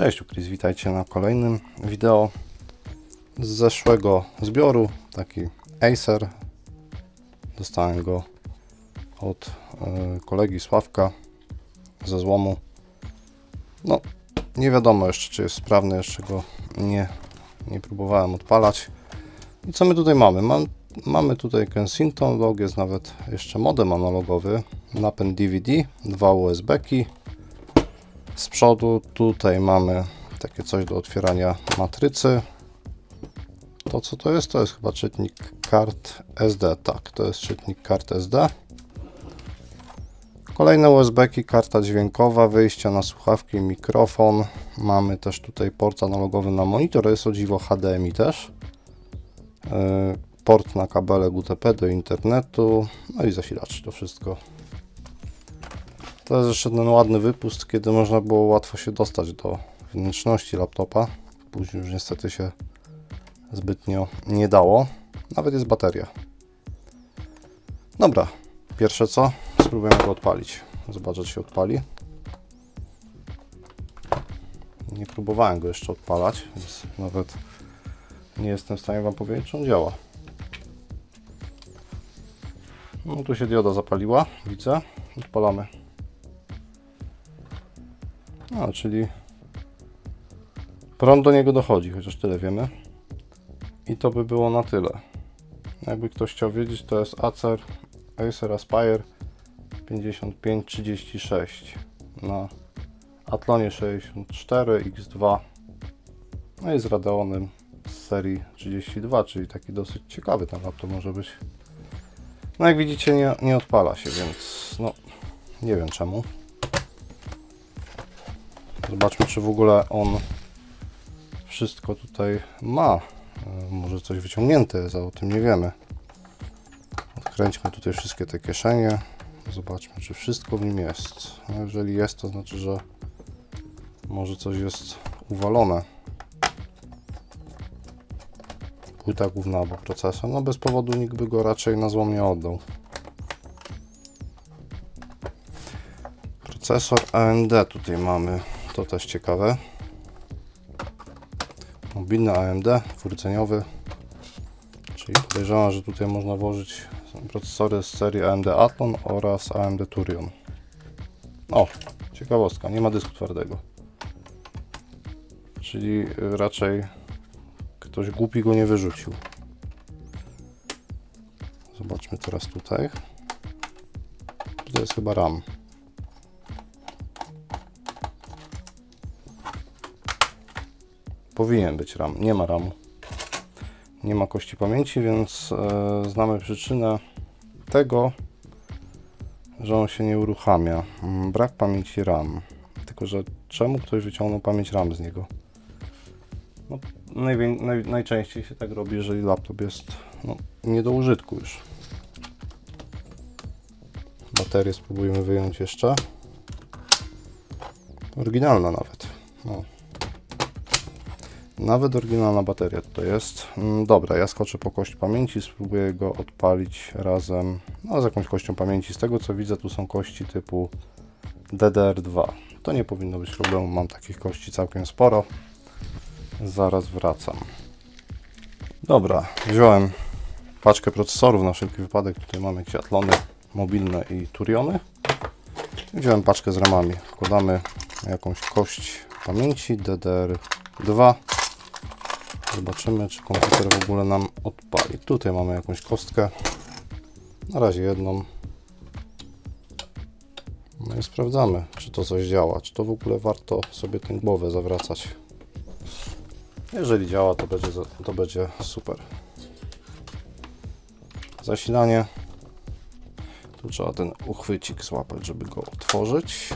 Cześć, tu Chris, witajcie na kolejnym wideo z zeszłego zbioru, taki Acer. Dostałem go od e, kolegi Sławka ze złomu. No, nie wiadomo jeszcze, czy jest sprawny, jeszcze go nie, nie próbowałem odpalać. I co my tutaj mamy? Mam, mamy tutaj Kensington log, jest nawet jeszcze modem analogowy, napęd DVD, dwa USB-ki, z przodu tutaj mamy takie coś do otwierania matrycy. To co to jest? To jest chyba czytnik kart SD. Tak, to jest czytnik kart SD. Kolejne USB-ki, karta dźwiękowa, wyjścia na słuchawki, mikrofon. Mamy też tutaj port analogowy na monitor, jest o dziwo HDMI też. Yy, Port na kabelek UTP do internetu, no i zasilacz, to wszystko to jest jeszcze ten ładny wypust, kiedy można było łatwo się dostać do wnętrzności laptopa. Później już niestety się zbytnio nie dało. Nawet jest bateria. Dobra, pierwsze co? Spróbujemy go odpalić. Zobaczę, czy się odpali. Nie próbowałem go jeszcze odpalać, więc nawet nie jestem w stanie Wam powiedzieć, czy on działa. No tu się dioda zapaliła, widzę. Odpalamy. A, czyli prąd do niego dochodzi, chociaż tyle wiemy. I to by było na tyle. Jakby ktoś chciał wiedzieć, to jest Acer Acer Aspire 5536 na Atlonie 64 X2 no i z Radeonem z serii 32, czyli taki dosyć ciekawy ten laptop może być. No jak widzicie nie, nie odpala się, więc no nie wiem czemu. Zobaczmy, czy w ogóle on wszystko tutaj ma. E, Może coś wyciągnięte jest, a o tym nie wiemy. Odkręćmy tutaj wszystkie te kieszenie. Zobaczmy, czy wszystko w nim jest. No jeżeli jest, to znaczy, że może coś jest uwalone. Płyta główna albo procesor. No bez powodu nikt by go raczej na złom nie oddał. Procesor AMD tutaj mamy, to też ciekawe. Mobilny AMD, dwurdzeniowy. Czyli podejrzewam, że tutaj można włożyć procesory z serii AMD Athlon oraz AMD Turion. O, ciekawostka, nie ma dysku twardego. Czyli raczej ktoś głupi go nie wyrzucił. Zobaczmy teraz tutaj. To jest chyba RAM. Powinien być RAM. Nie ma RAMu. Nie ma kości pamięci, więc e, znamy przyczynę tego, że on się nie uruchamia. Mm, Brak pamięci RAM. Tylko, że czemu ktoś wyciągnął pamięć RAM z niego? No, naj, najczęściej się tak robi, jeżeli laptop jest no, nie do użytku już. Baterię spróbujemy wyjąć jeszcze. Oryginalna nawet. No. Nawet oryginalna bateria tutaj jest. Mm, Dobra, ja skoczę po kość pamięci, spróbuję go odpalić razem no, z jakąś kością pamięci. Z tego co widzę, tu są kości typu DDR2. To nie powinno być problemu, mam takich kości całkiem sporo. Zaraz wracam. Dobra, wziąłem paczkę procesorów na wszelki wypadek. Tutaj mamy jakieś Atlony mobilne i Turiony. Wziąłem paczkę z ramami. Wkładamy jakąś kość pamięci DDR2. Zobaczymy, czy komputer w ogóle nam odpali. Tutaj mamy jakąś kostkę. Na razie jedną. No i sprawdzamy, czy to coś działa. Czy to w ogóle warto sobie tę głowę zawracać. Jeżeli działa, to będzie, to będzie super. Zasilanie. Tu trzeba ten uchwycik złapać, żeby go otworzyć.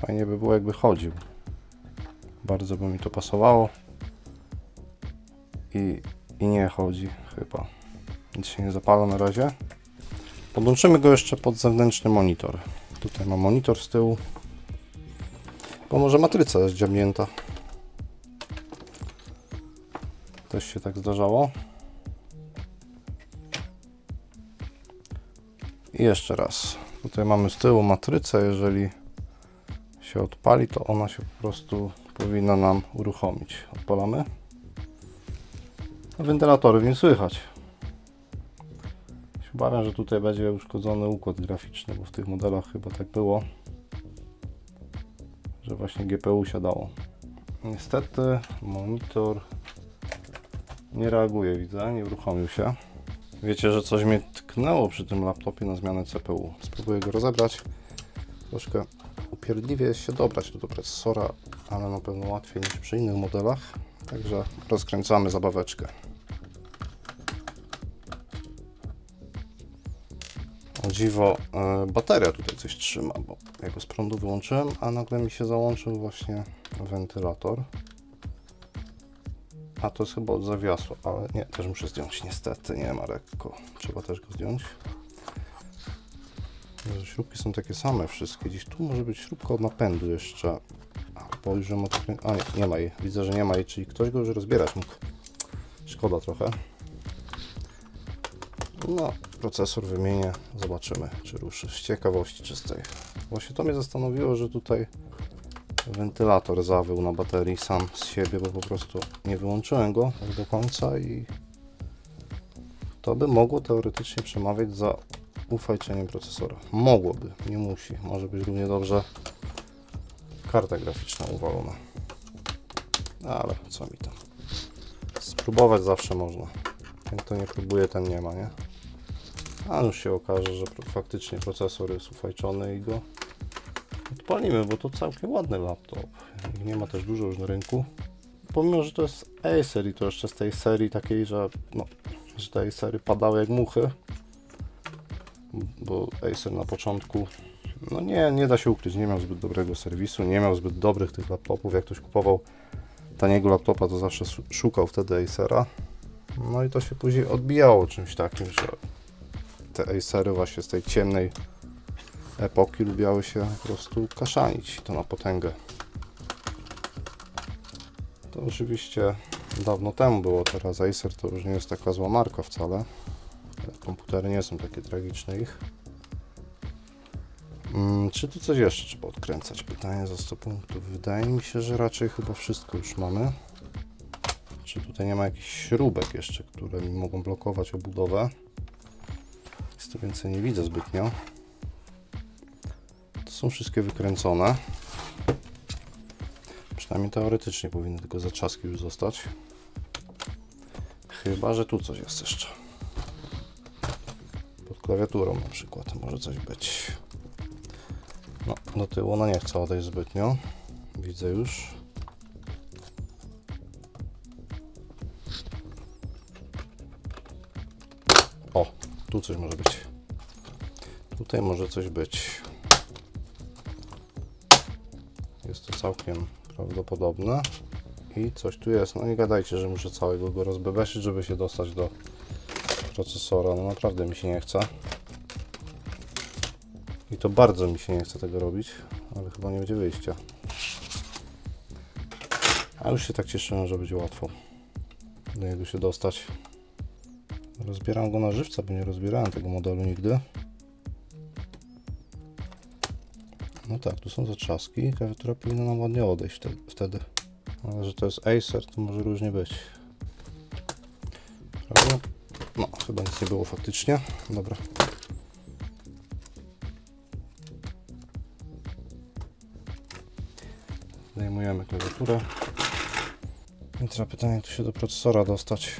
Fajnie by było, jakby chodził. Bardzo by mi to pasowało. I, i nie chodzi chyba. Nic się nie zapala na razie. Podłączymy go jeszcze pod zewnętrzny monitor. Tutaj mam monitor z tyłu. Bo może matryca jest dziabnięta. Też się tak zdarzało. I jeszcze raz. Tutaj mamy z tyłu matrycę, jeżeli się odpali, to ona się po prostu powinna nam uruchomić. Odpalamy. A Wentylatory nie słychać. Się Obawiam, że tutaj będzie uszkodzony układ graficzny, bo w tych modelach chyba tak było, że właśnie GPU siadało. Niestety monitor nie reaguje, widzę, nie uruchomił się. Wiecie, że coś mnie tknęło przy tym laptopie na zmianę CPU. Spróbuję go rozebrać. Troszkę upierdliwie się dobrać do procesora, ale na pewno łatwiej niż przy innych modelach. Także rozkręcamy zabaweczkę. O dziwo, e, bateria tutaj coś trzyma, bo ja go z prądu wyłączyłem, a nagle mi się załączył właśnie wentylator. A to jest chyba od zawiasu, ale nie, też muszę zdjąć. Niestety, nie ma lekko. Trzeba też go zdjąć. Śrubki są takie same wszystkie. Gdzieś tu może być śrubka od napędu jeszcze. Odkrę... A nie, nie ma jej. Widzę, że nie ma jej, czyli ktoś go już rozbierać mógł. Szkoda trochę. No, procesor wymienię. Zobaczymy, czy ruszy. Z ciekawości czystej. Właśnie to mnie zastanowiło, że tutaj wentylator zawył na baterii sam z siebie, bo po prostu nie wyłączyłem go tak do końca i to by mogło teoretycznie przemawiać za ufajczeniem procesora. Mogłoby, nie musi. Może być równie dobrze karta graficzna uwalona. Ale co mi tam. Spróbować zawsze można. Ten kto nie próbuje, ten nie ma, nie? A już się okaże, że faktycznie procesor jest ufajczony i go odpalimy, bo to całkiem ładny laptop. Nie ma też dużo już na rynku. Pomimo, że to jest Acer i to jeszcze z tej serii takiej, że, no, że te Acery padały jak muchy, bo Acer na początku, no nie, nie da się ukryć, nie miał zbyt dobrego serwisu, nie miał zbyt dobrych tych laptopów. Jak ktoś kupował taniego laptopa, to zawsze szukał wtedy Acera. No i to się później odbijało czymś takim, że te Acery właśnie z tej ciemnej epoki lubiały się po prostu kaszanić, to na potęgę. To oczywiście dawno temu było, teraz Acer to już nie jest taka zła marka wcale. Te Komputery nie są takie tragiczne ich. Mm, czy tu coś jeszcze trzeba odkręcać? Pytanie za 100 punktów. Wydaje mi się, że raczej chyba wszystko już mamy. Czy tutaj nie ma jakichś śrubek jeszcze, które mi mogą blokować obudowę? Jest to więcej nie widzę zbytnio. To są wszystkie wykręcone. Przynajmniej teoretycznie powinny tylko zaczaski już zostać. Chyba, że tu coś jest jeszcze. Pod klawiaturą na przykład może coś być. No, do tyłu ona nie chce odejść zbytnio. Widzę już. O, tu coś może być. Tutaj może coś być. Jest to całkiem prawdopodobne. I coś tu jest. No nie gadajcie, że muszę całego go rozbebeszyć, żeby się dostać do procesora. No naprawdę mi się nie chce. I to bardzo mi się nie chce tego robić, ale chyba nie będzie wyjścia. A już się tak cieszyłem, że będzie łatwo do niego się dostać. Rozbieram go na żywca, bo nie rozbierałem tego modelu nigdy. No tak, tu są zatrzaski. Klawiatura powinna nam ładnie odejść wtedy. Ale że to jest Acer, to może różnie być. Prawda? No, chyba nic nie było faktycznie. Dobra. Zdejmujemy klawiaturę. I teraz pytanie, jak tu się do procesora dostać.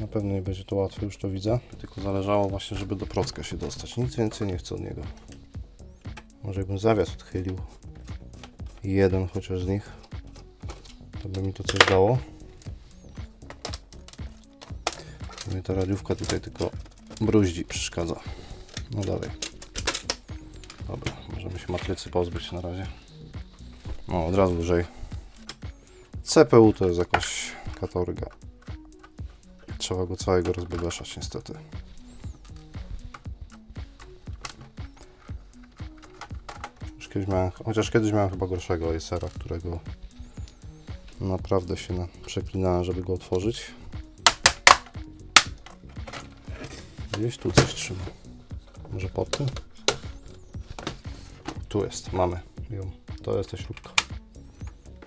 Na pewno nie będzie to łatwe, już to widzę. Tylko zależało właśnie, żeby do procka się dostać. Nic więcej nie chcę od niego. Może jakbym zawias odchylił. Jeden chociaż z nich. To by mi to coś dało. Mnie ta radiówka tutaj tylko bruździ, przeszkadza. No dalej. Dobra, możemy się matrycy pozbyć na razie. No, od razu lżej. CPU to jest jakaś katorga. Trzeba go całego rozbebeszać niestety. Już kiedyś miałem, chociaż kiedyś miałem chyba gorszego Acera, którego naprawdę się na, przeklinałem, żeby go otworzyć. Gdzieś tu coś trzyma. Może pod tym? Tu jest, mamy ją. to jest ta śrubka.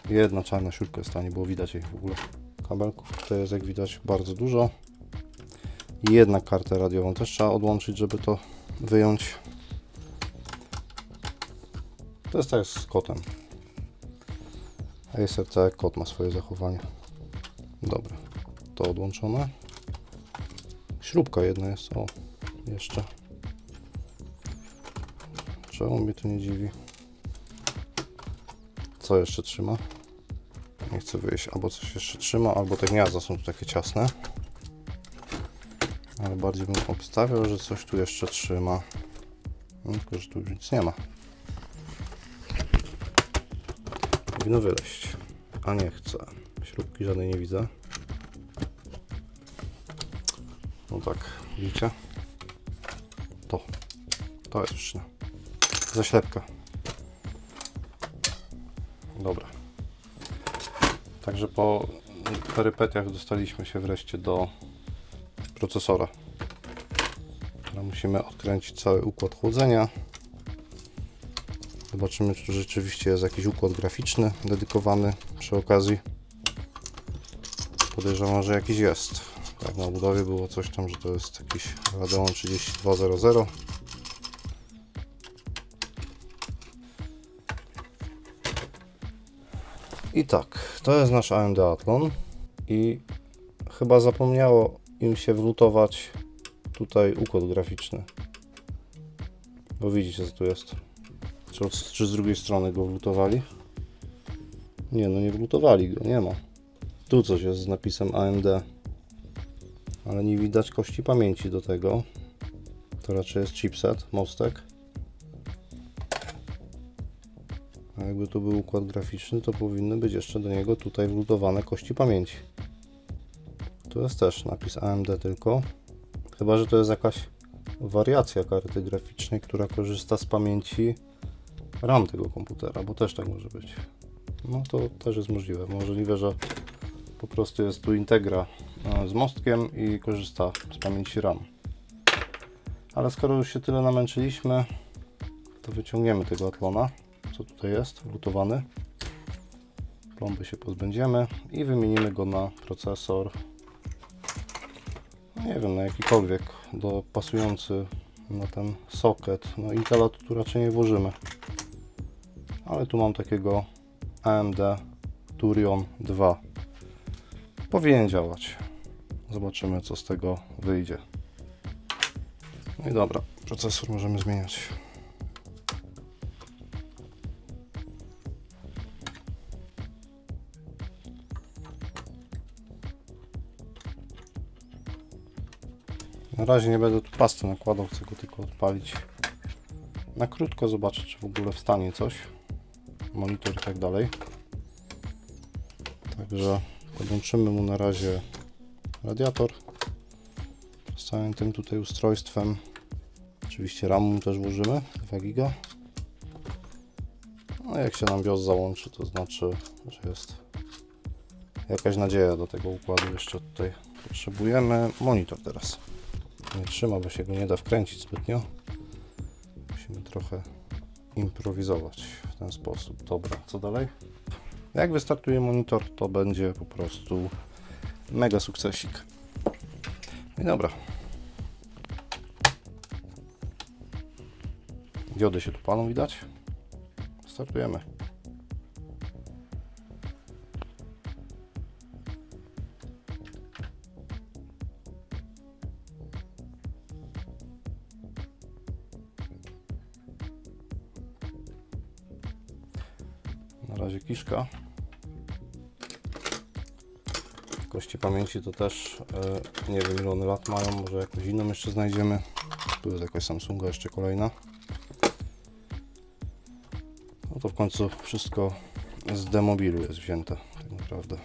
Jedna czarna śrubka jest, a nie było widać jej w ogóle. Kabelków tutaj jest, jak widać, bardzo dużo. I Jednak kartę radiową też trzeba odłączyć, żeby to wyjąć. To jest tak z kotem. Acer tak kot ma swoje zachowanie. Dobra, to odłączone. Śrubka jedna jest, o, jeszcze. Czemu mnie to nie dziwi? Co jeszcze trzyma? Nie chcę wyjść, albo coś jeszcze trzyma, albo te gniazda są tu takie ciasne. Ale bardziej bym obstawiał, że coś tu jeszcze trzyma. No, tylko, że tu już nic nie ma. Powinno wyleść. A nie chcę. Śrubki żadnej nie widzę. No tak, widzicie? To. To jest przyczyna. Zaślepka. Dobra. Także po perypetiach dostaliśmy się wreszcie do procesora. Musimy odkręcić cały układ chłodzenia. Zobaczymy, czy rzeczywiście jest jakiś układ graficzny dedykowany przy okazji. Podejrzewam, że jakiś jest. Tak, na budowie było coś tam, że to jest jakiś Radeon 3200. I tak, to jest nasz AMD Athlon i chyba zapomniało im się wlutować tutaj układ graficzny. Bo widzicie, co tu jest. Czy, czy z drugiej strony go wlutowali? Nie, no nie wlutowali go, nie ma. Tu coś jest z napisem AMD. Ale nie widać kości pamięci do tego. To raczej jest chipset, mostek. To był układ graficzny, to powinny być jeszcze do niego tutaj wlutowane kości pamięci. Tu jest też napis AMD tylko. Chyba, że to jest jakaś wariacja karty graficznej, która korzysta z pamięci RAM tego komputera, bo też tak może być. No to też jest możliwe. Możliwe, że po prostu jest tu integra e, z mostkiem i korzysta z pamięci RAM. Ale skoro już się tyle namęczyliśmy, to wyciągniemy tego Atlona, co tutaj jest, wlutowany. Plomby się pozbędziemy i wymienimy go na procesor nie wiem, na jakikolwiek do pasujący na ten socket. No Intela tu raczej nie włożymy. Ale tu mam takiego AMD Turion 2. Powinien działać. Zobaczymy co z tego wyjdzie. No i dobra, procesor możemy zmieniać. Na razie nie będę tu pasty nakładał, chcę go tylko odpalić. Na krótko zobaczę, czy w ogóle wstanie coś. Monitor i tak dalej. Także podłączymy mu na razie radiator z całym tym tutaj ustrojstwem. Oczywiście RAM też włożymy, 2 giga. No jak się nam BIOS załączy, to znaczy, że jest jakaś nadzieja do tego układu. Jeszcze tutaj potrzebujemy monitor teraz nie trzyma, bo się go nie da wkręcić zbytnio. Musimy trochę improwizować w ten sposób. Dobra, co dalej? Jak wystartuje monitor, to będzie po prostu mega sukcesik. I dobra. Diody się tu palą, widać? Startujemy. Na razie kiszka. Kości pamięci to też e, nie wiem ile one lat mają, może jakąś inną jeszcze znajdziemy. Tu jest jakaś Samsunga jeszcze kolejna. No to w końcu wszystko z demobilu jest wzięte tak naprawdę.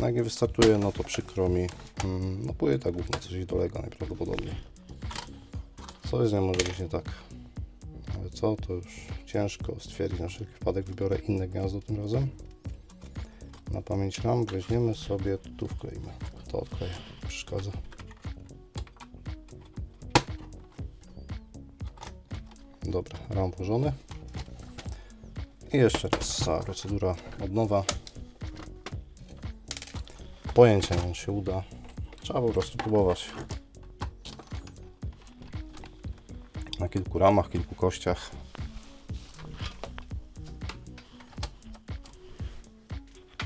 No jak nie wystartuje, no to przykro mi. Mm, No płyta główna coś dolega najprawdopodobniej. Coś z nią może być nie tak. Co, to już ciężko stwierdzić. Na wszelki wypadek wybiorę inne gniazdo tym razem. Na pamięć RAM weźmiemy sobie, tu wkleimy. To odkleję, przeszkadza. Dobra, RAM włożony. I jeszcze raz cała procedura od nowa. Pojęcia czy się uda. Trzeba po prostu próbować. Na kilku ramach, kilku kościach.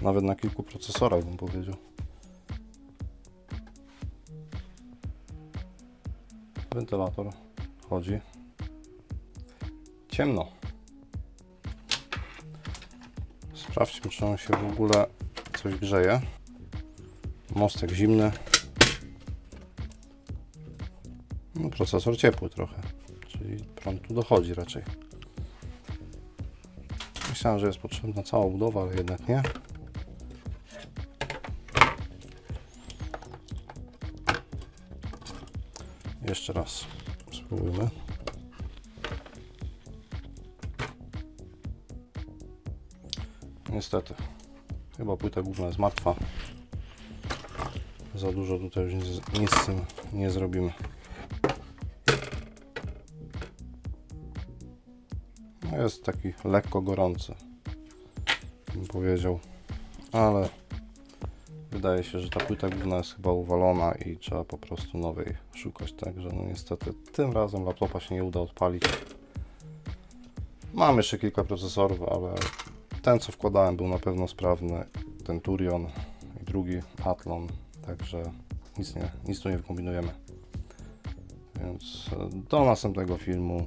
Nawet na kilku procesorach bym powiedział. Wentylator chodzi. Ciemno. Sprawdźmy, czy on się w ogóle coś grzeje. Mostek zimny. No, procesor ciepły trochę, czyli prąd tu dochodzi raczej. Myślałem, że jest potrzebna cała budowa, ale jednak nie. Jeszcze raz spróbujmy. Niestety, chyba płyta główna jest martwa. Za dużo tutaj już nic, nic z tym nie zrobimy. Jest taki lekko gorący, bym powiedział, ale wydaje się, że ta płyta główna jest chyba uwalona i trzeba po prostu nowej szukać, także no niestety tym razem laptopa się nie uda odpalić. Mam jeszcze kilka procesorów, ale ten co wkładałem był na pewno sprawny, ten Turion i drugi Athlon, także nic, nie, nic tu nie wykombinujemy. Więc do następnego filmu.